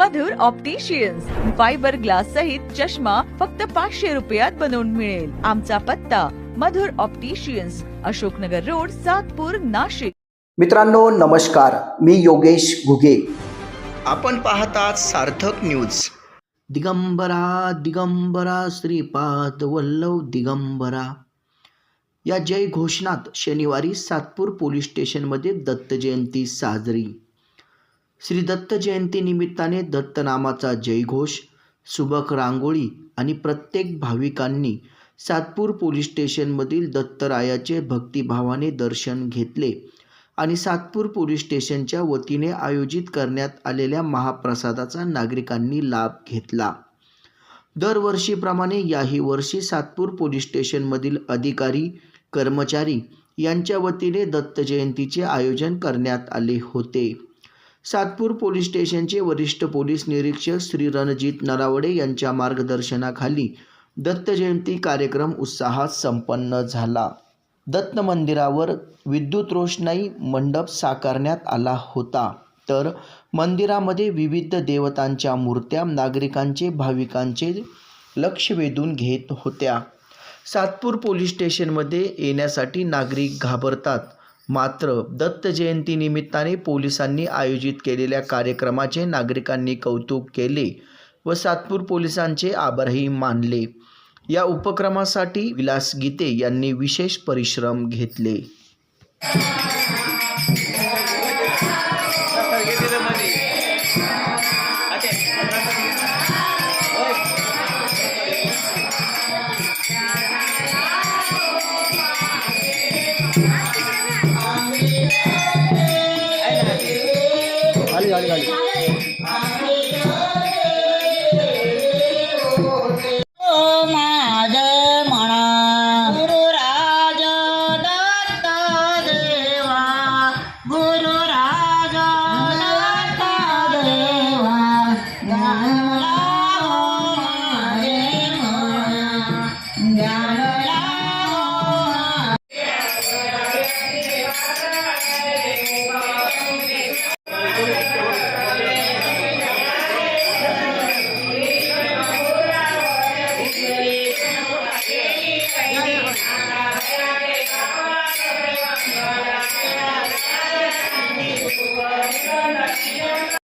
मधुर opticians fibre glass सहित चष्मा फक्त पाचशे रुपयात बनवून मिळेल. आमचा पत्ता मधुर ऑप्टिशियन्स अशोकनगर रोड सातपूर नाशिक. मित्रांनो नमस्कार. मी योगेश घुगे. आपण पाहतात सार्थक न्यूज दिगंबरा दिगंबरा श्रीपाद वल्लभ दिगंबरा. या जय घोषणात शनिवारी सातपूर पोलीस स्टेशनमध्ये दत्त जयंती साजरी. श्री दत्त जयंती निमित्ताने दत्तनामाचा जयघोष सुबक रांगोळी आणि प्रत्येक भाविकांनी सातपूर पोलीस स्टेशनमधील दत्तरायाचे भक्तिभावाने दर्शन घेतले आणि सातपूर पोलीस स्टेशनच्या वतीने आयोजित करण्यात आलेल्या महाप्रसादाचा नागरिकांनी लाभ घेतला. दरवर्षीप्रमाणे याही वर्षी सातपूर पोलीस स्टेशनमधील अधिकारी कर्मचारी यांच्या वतीने दत्त जयंतीचे आयोजन करण्यात आले होते. सातपूर पोलीस स्टेशनचे वरिष्ठ पोलीस निरीक्षक श्री रणजित नरावडे यांच्या मार्गदर्शनाखाली दत्त जयंती कार्यक्रम उत्साहात संपन्न झाला. दत्त मंदिरावर विद्युत रोषणाई मंडप साकारण्यात आला होता. तर मंदिरामध्ये विविध देवतांच्या मूर्त्या नागरिकांचे भाविकांचे लक्ष वेधून घेत होत्या. सातपूर पोलीस स्टेशनमध्ये येण्यासाठी नागरिक घाबरतात. मात्र दत्त जयंती निमित्ताने पोलिसांनी आयोजित केलेल्या कार्यक्रमाचे नागरिकांनी कौतुक केले व सातपूर पोलिसांचे आभारही मानले. या उपक्रमासाठी विलास गीते यांनी विशेष परिश्रम घेतले. காலி காலி காலி. ஓ